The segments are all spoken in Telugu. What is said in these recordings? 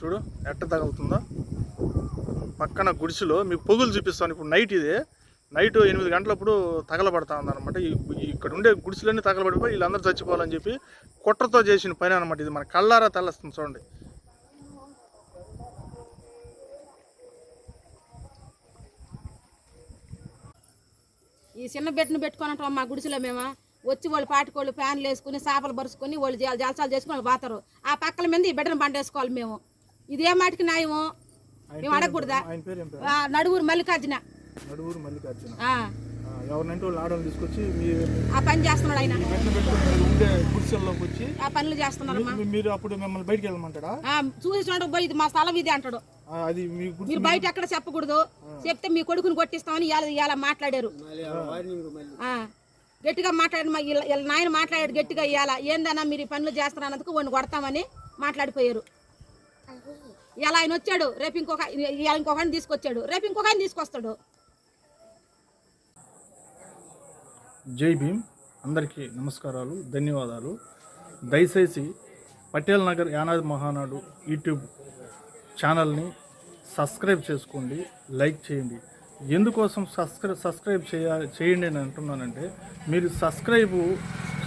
చూడు ఎట్ట తగులుతుందో. పక్కన గుడిసెలో మీకు పొగులు చూపిస్తాను. ఇప్పుడు నైట్ ఇది. నైట్ ఎనిమిది గంటలప్పుడు తగలబడతా ఉందన్నమాట. ఈ ఇక్కడ ఉండే గుడిసెలన్నీ తగలబడిపోయి వీళ్ళందరూ చచ్చిపోవాలని చెప్పి కుట్రతో చేసిన పని అనమాట ఇది. మన కళ్ళారా తెల్లస్తుంది చూడండి. ఈ చిన్న బిడ్డను పెట్టుకున్నట్టు మా గుడిసెలో మేము. వచ్చి వాళ్ళు పాటికోళ్ళు ఫ్యాన్లు వేసుకుని చేపలు పరుచుకొని వాళ్ళు జలసాలు చేసుకుని వాళ్ళు పోతారు. ఆ పక్కల మీద ఈ బిడ్డను పండేసుకోవాలి మేము. ఇదే మాటికి న్యాయము? మేము అడగకూడదా? ఆయన పేరు ఏం పేరు? ఆ, నడువురు మల్లికార్జున. నడువురు మల్లికార్జున. ఆ, ఆ, ఎవరినంటే వాళ్ళు ఆడవాళ్ళు తీసుకొచ్చి మీ ఆ పని చేస్తున్నాడు ఆయన. వెంటనే పెట్టుకుని మీరు ఉండే గుడిసెల్లోకి వచ్చి ఆ పనులు చేస్తున్నారమ్మా. మీ- మీరు అప్పుడు మిమ్మల్ని బయటికి వెళ్ళమంటాడా? ఆ, చూసి చూడకు పోయి ఇది మా స్థలం ఇది అంటాడు. ఆ, అది మీ మీరు బయట ఎక్కడ చెప్పకూడదు. చెప్తే మీ కొడుకుని కొట్టిస్తామని ఇవాళ ఇవాళ మాట్లాడారు. ఆ, గట్టిగా మాట్లాడి మా వీళ్ళ వీళ్ళ నాయన మాట్లాడాడు గట్టిగా ఇవాళ. ఏందన్నా మీరు ఈ పనులు చేస్తున్నందుకు వాడిని కొడతామని మాట్లాడిపోయారు. ఇలా ఆయన వచ్చాడు రేపు ఇంకొక ఇలా ఇంకొక ఆయన తీసుకొచ్చాడు రేపు ఇంకొక ఆయన తీసుకొస్తాడు. జై భీమ్. అందరికీ నమస్కారాలు ధన్యవాదాలు. దయచేసి పటేల్ నగర్ యానాది మహానాడు యూట్యూబ్ ఛానల్ని సబ్స్క్రైబ్ చేసుకోండి లైక్ చేయండి. ఎందుకోసం సబ్స్క్రై సబ్స్క్రైబ్ చేయ చేయండి అని అంటున్నానంటే మీరు సబ్స్క్రైబ్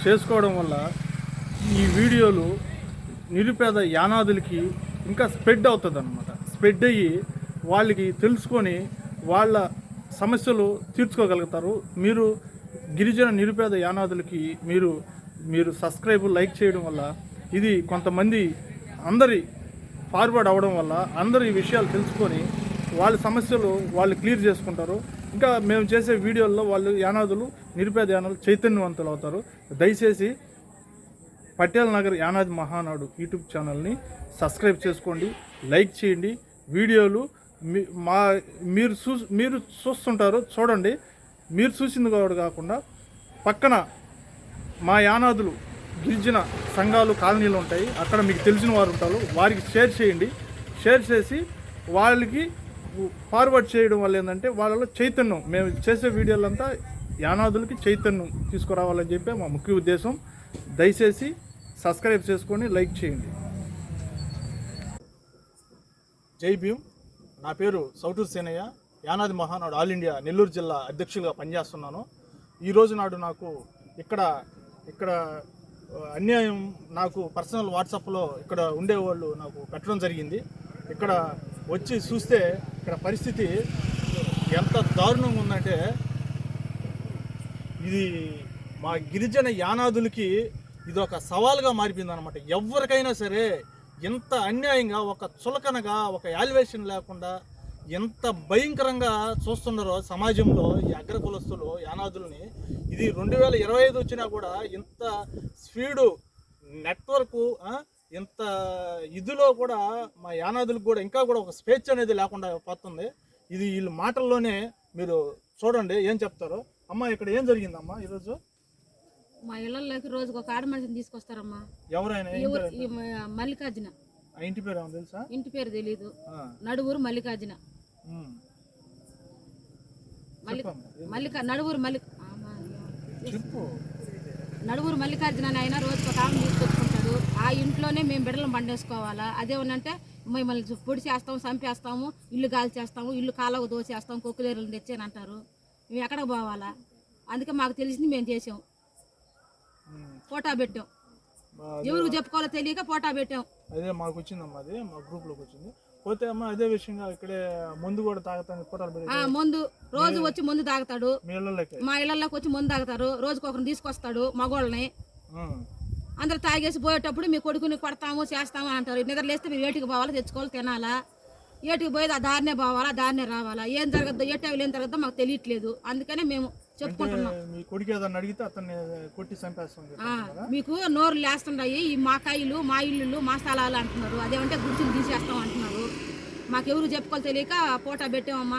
చేసుకోవడం వల్ల ఈ వీడియోలు నిరుపేద యానాదులకి ఇంకా స్ప్రెడ్ అవుతుంది అనమాట స్ప్రెడ్ అయ్యి వాళ్ళకి తెలుసుకొని వాళ్ళ సమస్యలు తీర్చుకోగలుగుతారు. మీరు గిరిజన నిరుపేద యానాదులకి మీరు మీరు సబ్స్క్రైబ్ లైక్ చేయడం వల్ల ఇది కొంతమంది అందరి ఫార్వర్డ్ అవ్వడం వల్ల అందరు ఈ విషయాలు తెలుసుకొని వాళ్ళ సమస్యలు వాళ్ళు క్లియర్ చేసుకుంటారు. ఇంకా మేము చేసే వీడియోల్లో వాళ్ళు యానాదులు నిరుపేద యానాలు చైతన్యవంతులు అవుతారు. దయచేసి పటేల్ నగర్ యానాది మహానాడు యూట్యూబ్ ఛానల్ని సబ్స్క్రైబ్ చేసుకోండి లైక్ చేయండి. వీడియోలు మీ మా మీరు చూ మీరు చూస్తుంటారు చూడండి. మీరు చూసింది కూడా కాకుండా పక్కన మా యానాదులు గిరిజన సంఘాలు కాలనీలు ఉంటాయి. అక్కడ మీకు తెలిసిన వారు ఉంటారు. వారికి షేర్ చేయండి. షేర్ చేసి వాళ్ళకి ఫార్వర్డ్ చేయడం వల్ల ఏంటంటే వాళ్ళలో చైతన్యం. మేము చేసే వీడియోలంతా యానాదులకి చైతన్యం తీసుకురావాలని చెప్పి మా ముఖ్య ఉద్దేశం. దయచేసి సబ్స్క్రైబ్ చేసుకొని లైక్ చేయండి. జై భీమ్. నా పేరు సౌటూర్ సేనయ్య. యానాది మహానాడు ఆల్ ఇండియా నెల్లూరు జిల్లా అధ్యక్షులుగా పనిచేస్తున్నాను. ఈరోజు నాడు నాకు ఇక్కడ ఇక్కడ అన్యాయం నాకు పర్సనల్ వాట్సాప్లో ఇక్కడ ఉండేవాళ్ళు నాకు పెట్టడం జరిగింది. ఇక్కడ వచ్చి చూస్తే ఇక్కడ పరిస్థితి ఎంత దారుణంగా ఉందంటే ఇది మా గిరిజన యానాదులకి ఇది ఒక సవాల్గా మారిపోయింది అనమాట ఎవరికైనా సరే ఎంత అన్యాయంగా ఒక చులకనగా ఒక యాల్యువేషన్ లేకుండా ఎంత భయంకరంగా చూస్తున్నారో సమాజంలో ఈ అగ్రకులస్తులు యానాదులని. ఇది రెండు వేల ఇరవై ఐదు వచ్చినా కూడా ఇంత స్పీడు నెట్వర్క్ ఇంత ఇదిలో కూడా మా యానాదులకు కూడా ఇంకా కూడా ఒక స్వేచ్ఛ అనేది లేకుండా పోతుంది. ఇది వీళ్ళ మాటల్లోనే మీరు చూడండి ఏం చెప్తారో. అమ్మ ఇక్కడ ఏం జరిగిందమ్మా ఈరోజు? మా ఇళ్ళల్లోకి రోజుకు ఒక ఆడ మనిషిని తీసుకొస్తారమ్మా. ఎవరైనా? ఎవరు? ఈ మ- మల్లికార్జున. ఆ ఇంటి పేరు తెలుసా? ఇంటి పేరు తెలీదు. ఆ, నడువురు మల్లికార్జున. ఉమ్. మల్లి చెప్పమ్మా, ఏం- మల్లిక నడువురు మల్లి ఆమా, చెప్పు. నడువురు మల్లికార్జున అని ఆయన రోజుకు ఒక ఆమె తీసుకొచ్చుకుంటాడు. ఆ ఇంట్లోనే మేము బిడ్డలను పండేసుకోవాలా? అదేమనంటే మిమ్మల్ని పొడి చేస్తాము చంపేస్తాము ఇల్లు గాలి చేస్తాము ఇల్లు కాలువ దోసేస్తాము కొక్కులేరులు తెచ్చాను అంటారు మేము ఎక్కడికి పోవాలా? అందుకే మాకు తెలిసింది మేము చేసాం. ఫోటో పెట్టాం. ఎవరికి చెప్పుకోవాలో తెలియక ఫోటో పెట్టాం. అదే మాకు వచ్చిందమ్మా అది మా గ్రూప్లోకి వచ్చింది. పోతే అమ్మ అదే విషయంగా ఇక్కడే ముందు కూడా తాగుతాను ఫోటోలు ఆ పెట్టి ముందు రోజు వచ్చి ముందు తాగుతాడు. మీ ఇళ్ళల్లోకి వచ్చి ముందు తాగుతారు. రోజుకి ఒకరిని తీసుకొస్తాడు మగోళ్ళని. అందరు తాగేసి పోయేటప్పుడు మీ కొడుకుని కొడతాము చేస్తాము అంటారు. నిద్ర లేస్తే మేము ఏటికి పోవాలా తెచ్చుకోవాలి తినాలా? ఏటికి పోయేది ఆ దారినే పోవాలా దారినే రావాలా? ఏం జరగద్దు ఏ టైంలో ఏం జరగద్దో మాకు తెలియట్లేదు. అందుకనే మేము చెప్పుకుంటున్నాం. మీ కొడుకు ఏదన్నా అడిగితే అతన్ని కొట్టి చంపేస్తాం మీకు నోరు లేస్తుండయి. ఈ మా కాయలు మా ఇల్లు మా స్థలాలు అంటున్నారు. అదేమంటే గుడిసులు తీసేస్తాం అంటున్నారు. మాకెవరు చెప్పుకోవాలి తెలియక ఫోటో పెట్టామమ్మా.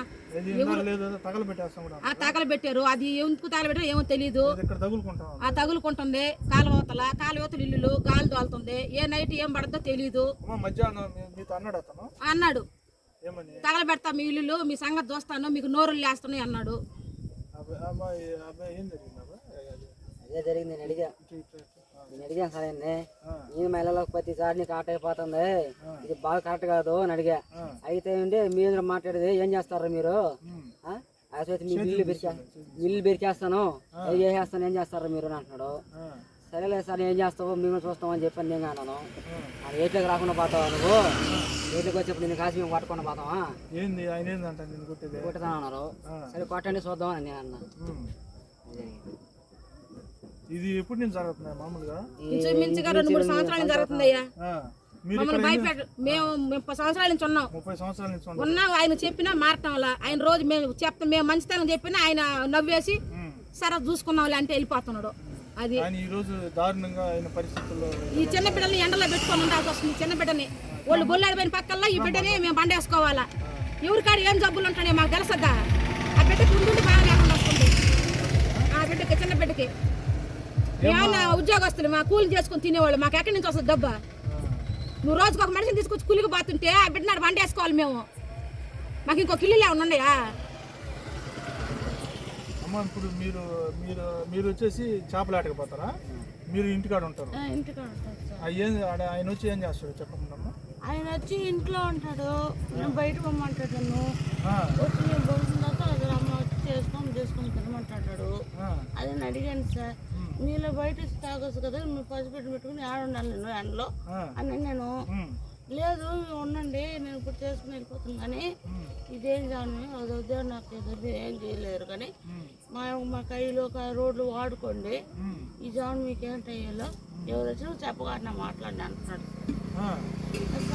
ఆ తగలు పెట్టారు అది ఎందుకు తగలబెట్టారో ఏమో తగులుకుంటాం ఆ తగులుకుంటుంది. కాలువతల కాలువతల ఇల్లులు గాలి తోలుతుంది. ఏ నైట్ ఏం పడద్దో మీతో అన్నాడు తగలబెడతా మీ ఇల్లులు మీ సంగతి చూస్తాను. మీకు నోరులు లేస్తున్నాయి అన్నాడు. అది అదే జరిగింది నేను అడిగా. నేను అడిగాను సరే అండి నేను మహిళలకు ప్రతిసారి నీకు ఆట అయిపోతుంది. ఇది బాగా కరెక్ట్ కాదు అని అడిగా. అయితే ఏంటి మీరు మాట్లాడేది ఏం చేస్తారు మీరు? అయితే మీ బిల్లు బెరికే బిల్లు బెరికేస్తాను ఏం చేసేస్తాను ఏం చేస్తారు మీరు అని అంటున్నాడు. సరేలే సార్ ఏం చేస్తావు మేము చూస్తామని చెప్పాను నేను అన్నాను. అది ఏట్లోకి రాకుండా పోతావా నువ్వు? వచ్చేప్పుడు నేను కాసి మేము ఏంది? ఆయన ఏందంట నేను కొట్టేది? అన్నారు. సరే కొట్టండి చూద్దాం అని నేను అన్నా. ఇది ఎప్పుడు నుంచి జరుగుతున్నాయి మామూలుగా? ఇంచుమించుగా రెండు మూడు సంవత్సరాల నుంచి జరుగుతుందయ్యా మమ్మల్ని భయపెట్ట మేము ముప్పై సంవత్సరాల నుంచి ఉన్నాం. ముప్పై సంవత్సరాల నుంచి. ఉన్నా. ఆయన చెప్పినా మారటం వల్ల. ఆయన రోజు మేము చెప్తాం మేము మంచితనం చెప్పినా ఆయన నవ్వేసి. సరే చూసుకుందాంలే అంటే వెళ్ళిపోతున్నాడు. అది. ఈ రోజు దారుణంగా అయిన పరిస్థితుల్లో ఈ చిన్న బిడ్డని ఎండలో పెట్టుకొని ఉండాల్సి వస్తుంది చిన్న బిడ్డని. వాళ్ళు బొల్లాడిపోయిన పక్కల్లో ఈ బిడ్డని మేము బండేసుకోవాలా. ఎవరికాడ ఏం జబ్బులు ఉంటాయో మాకు తెలుసద్దా? ఆ బిడ్డకి ఉండి బాగా లేకుండా వస్తుంది. ఆ బిడ్డకి చిన్న బిడ్డకి. ఏమన్నా ఉద్యోగస్తులు మా కూలి చేసుకుని తినేవాళ్ళు మాకు ఎక్కడి నుంచి వస్తుంది డబ్బా? నువ్వు రోజుకి ఒక మనిషిని తీసుకొచ్చి కూలికి పోతుంటే ఆ బిడ్డ నాడు బండేసుకోవాలి మేము. మాకు ఇంకో కిల్లు ఏమన్నా ఉన్నాయా? అమ్మ ఇప్పుడు మీరు మీరు మీరు వచ్చేసి చేపలు ఆటకపోతారా మీరు ఇంటికాడ ఉంటారు. ఆయన వచ్చి ఏం చేస్తాడు చెప్పకుండా ఆయన వచ్చి ఇంట్లో ఉంటాడు నేను బయట పొమ్మంటాడు నన్ను. వచ్చి నేను పోసిన తర్వాత అది అమ్మ వచ్చి చేసుకొని చేసుకొని తినమంటాడు. అది నేను అడిగాను సార్ మీలో బయట వచ్చి తాగొచ్చు కదా మీరు పసిపెట్టి పెట్టుకుని ఆడ ఉండాలి నేను ఎండలో అని నేను. లేదు ఉండండి నేను ఇప్పుడు చేసుకుని వెళ్ళిపోతాను కానీ ఇదేం జాను అది వద్దే నాకు ఏం చేయలేరు కానీ మా మా కైలో రోడ్లు వాడుకోండి. ఈ జాన్ మీకేంటి అయ్యాలో? ఎవరు వచ్చినా చెప్పకుండా మాట్లాడి అంటున్నాడు.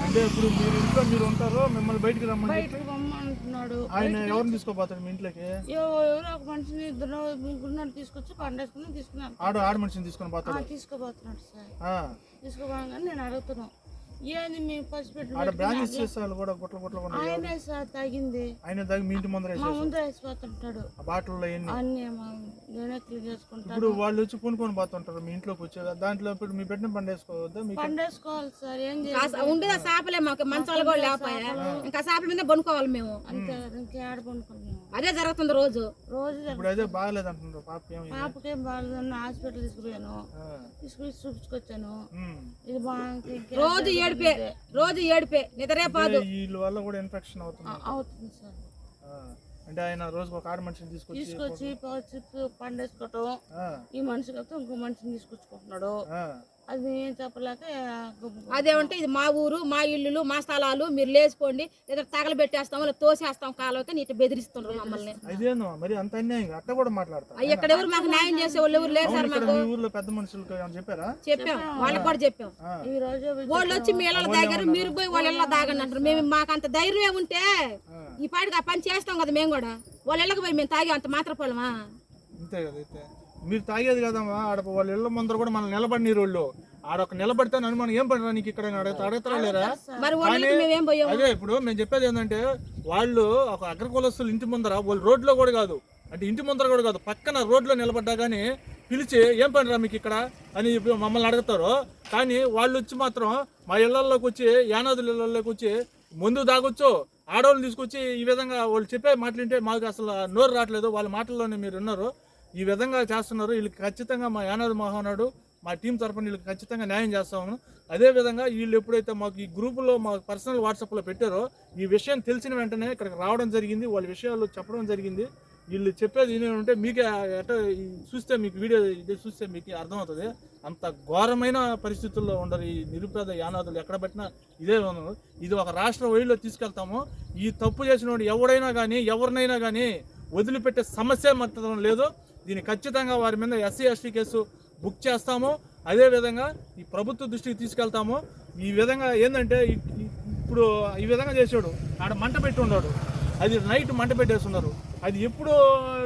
అంటే ఇప్పుడు మీరు ఇంట్లో మీరు ఉంటారు మిమ్మల్ని బయటికి రమ్మని బయటకు పొమ్మంటున్నాడు ఆయన ఎవరిని తీసుకోపోతాడు మీ ఇంట్లోకి? ఎవ- ఎవరో ఒక మనిషిని ఇద్దరు ముగ్గురు తీసుకొచ్చి పండేసుకుని తీసుకున్నాను ఆడ ఆడ మనిషిని తీసుకొని పోతాడు. తీసుకోబోతున్నాడు సార్. తీసుకోపోగానే నేను అడుగుతున్నాను ఏంది మీ పసిపెట్టి ఆడ బ్రాంచెస్ చేసేవాళ్ళు కూడా గుట్ల గుట్ల ఆయనే సార్ తగింది. ఆయన మీ ఇంటి ముందర మా ముందు వేసిపోతుంటాడు. ఆ బాటిల్లో ఎన్ని? అన్నీ మా నేనే క్లీన్ చేసుకుంటాను ఇప్పుడు వాళ్ళు వచ్చి కొనుక్కొని పోతుంటారు మీ ఇంట్లోకి వచ్చే దాంట్లో ఇప్పుడు మీ పెట్టిన పండు వేసుకోవద్దా? మీకు పండేసుకోవాలి సార్ ఏం ఆ స- ఉండేది ఆ చేపలే మాకు మంచాలు కూడా ఇంకా చేపల మీద బనుకోవాలి మేము. అంతే ఇంకా ఆడుకుంటున్నాము అదే జరుగుతుంది రోజు. రోజు ఇప్పుడు అదే బాగలేదు అంటున్నారు పాప ఏమైంది పాపకేం బాగాలేదన్న హాస్పిటల్ తీసుకుపోయాను. తీసుకుని చూపించుకొచ్చాను. ఇది బాగా రోజు ఏడిపే రోజు ఏడిపే నిద్రే పాదు. వీళ్ళ వల్ల కూడా ఇన్ఫెక్షన్ అవుతుంది అవుతుంది సార్. అంటే ఆయన రోజుకు ఒక ఆడ మనిషిని తీసుకొచ్చి తీసుకొచ్చి పండేసుకోవటం. ఈ మనిషి కాకపోతే ఇంకో మనిషిని తీసుకొచ్చుకుంటున్నాడు. అది చెప్పలేక అదేమంటే ఇది మా ఊరు మా ఇల్లులు మా స్థలాలు మీరు లేచిపోండి లేదా తగలబెట్టేస్తాం లేదా తోసేస్తాం కాలువకి నీటి బెదిరిస్తున్నారు మమ్మల్ని. అదేనో మరి అంత అన్యాయం కూడా మాట్లాడతారు? ఇక్కడ ఎవరు మాకు న్యాయం చేసే వాళ్ళు ఎవరు లేరు సార్ మాకు. ఊర్లో పెద్ద మనుషులకు చెప్పారా? చెప్పాం వాళ్ళకి కూడా చెప్పాం. ఈ రోజు వాళ్ళు వచ్చి మీ ఇళ్ళలో దాగారు మీరు పోయి వాళ్ళ ఇళ్ళలో దాగండి అంటారు. మేము మాకు అంత ధైర్యం ఉంటే ఈ పాటికి ఆ పని చేస్తాం కదా మేము కూడా. వాళ్ళ ఇళ్ళకి పోయి మేము తాగి అంత మాత్రపోలమా? అంతే కదా అయితే. మీరు తాగేది కదమ్మా ఆడ వాళ్ళ ఇళ్ళ ముందర కూడా మనం నిలబడి వాళ్ళు ఆడ ఒక నిలబడితే అనుమానం ఏం పడినా నీకు ఇక్కడ అడుగుతా అడుగుతారా లేరా? అదే ఇప్పుడు మేము చెప్పేది ఏంటంటే వాళ్ళు ఒక అగ్రకులస్తులు ఇంటి ముందర వాళ్ళు రోడ్లో కూడా కాదు. అంటే ఇంటి ముందర కూడా కాదు పక్కన రోడ్లో నిలబడ్డా కానీ పిలిచి ఏం పనిరా మీకు ఇక్కడ అని మమ్మల్ని అడుగుతారు. కానీ వాళ్ళు వచ్చి మాత్రం మా ఇళ్ళలోకి వచ్చి యానాదుల ఇళ్ళలోకి వచ్చి ముందు తాగొచ్చు ఆడవాళ్ళు తీసుకొచ్చి ఈ విధంగా వాళ్ళు చెప్పే మాటలు మాకు అసలు నోరు రావట్లేదు. వాళ్ళ మాటల్లోనే మీరు ఉన్నారు ఈ విధంగా చేస్తున్నారు. వీళ్ళకి ఖచ్చితంగా మా యానాది మహానాడు మా టీం తరపున వీళ్ళకి ఖచ్చితంగా న్యాయం చేస్తాము అదే విధంగా వీళ్ళు ఎప్పుడైతే మాకు ఈ గ్రూపులో మా పర్సనల్ వాట్సాప్లో పెట్టారో ఈ విషయం తెలిసిన వెంటనే ఇక్కడికి రావడం జరిగింది. వాళ్ళ విషయాలు చెప్పడం జరిగింది. వీళ్ళు చెప్పేది ఏంటంటే మీకే ఎట చూస్తే మీకు వీడియో ఇది చూస్తే మీకు అర్థమవుతుంది. అంత ఘోరమైన పరిస్థితుల్లో ఉండరు ఈ నిరుపేద యానాదులు ఎక్కడ పెట్టినా ఇదే ఉన్నారు ఇది ఒక రాష్ట్ర వైల్లో తీసుకెళ్తాము. ఈ తప్పు చేసిన ఎవడైనా కానీ ఎవరినైనా కానీ వదిలిపెట్టే సమస్య మాత్రం లేదు. దీన్ని ఖచ్చితంగా వారి మీద ఎస్సీ ఎస్టీ కేసు బుక్ చేస్తాము. అదేవిధంగా ఈ ప్రభుత్వ దృష్టికి తీసుకెళ్తాము. ఈ విధంగా ఏంటంటే ఇప్పుడు ఈ విధంగా చేసాడు ఆడ మంట పెట్టి ఉన్నాడు. అది నైట్ మంట పెట్టేస్తున్నారు. అది ఎప్పుడు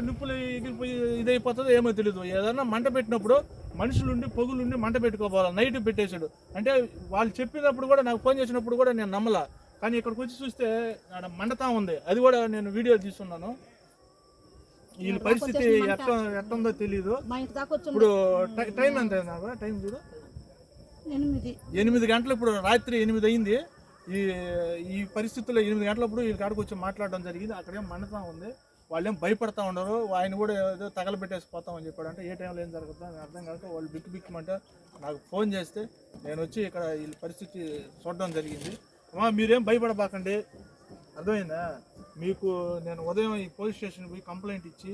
నిప్పులు ఎగిరిపోయి ఇదైపోతుందో ఏమో తెలియదు ఏదైనా మంట పెట్టినప్పుడు మనుషులుండి పొగులుండి మంట పెట్టుకోవాలి. నైట్ పెట్టేశాడు. అంటే వాళ్ళు చెప్పినప్పుడు కూడా నాకు ఫోన్ చేసినప్పుడు కూడా నేను నమ్మలా. కానీ ఇక్కడికి వచ్చి చూస్తే ఆడ మండతా ఉంది. అది కూడా నేను వీడియో తీస్తున్నాను. వీళ్ళ పరిస్థితి ఎట్లా ఎట్లుందో తెలీదు. ఇప్పుడు టైం ఎంత టైం చూడు ఎనిమిది. ఎనిమిది గంటలు ఇప్పుడు రాత్రి ఎనిమిది అయింది. ఈ ఈ పరిస్థితుల్లో ఎనిమిది గంటలప్పుడు వీళ్ళ కాడికి వచ్చి మాట్లాడడం జరిగింది. అక్కడేం మండతా ఉంది. వాళ్ళేం భయపడతా ఉండరు. ఆయన కూడా ఏదో తగలబెట్టేసి పోతాం అని చెప్పాడు అంటే ఏ టైంలో ఏం జరుగుతుందో అని అర్థం కాక వాళ్ళు బిక్కి బిక్కమంటే నాకు ఫోన్ చేస్తే నేను వచ్చి ఇక్కడ వీళ్ళ పరిస్థితి చూడడం జరిగింది. మా మీరేం భయపడబాకండి. అర్థమైందా? మీకు నేను ఉదయం ఈ పోలీస్ స్టేషన్ పోయి కంప్లైంట్ ఇచ్చి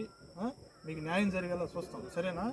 మీకు న్యాయం జరిగేలా చూస్తాను సరేనా?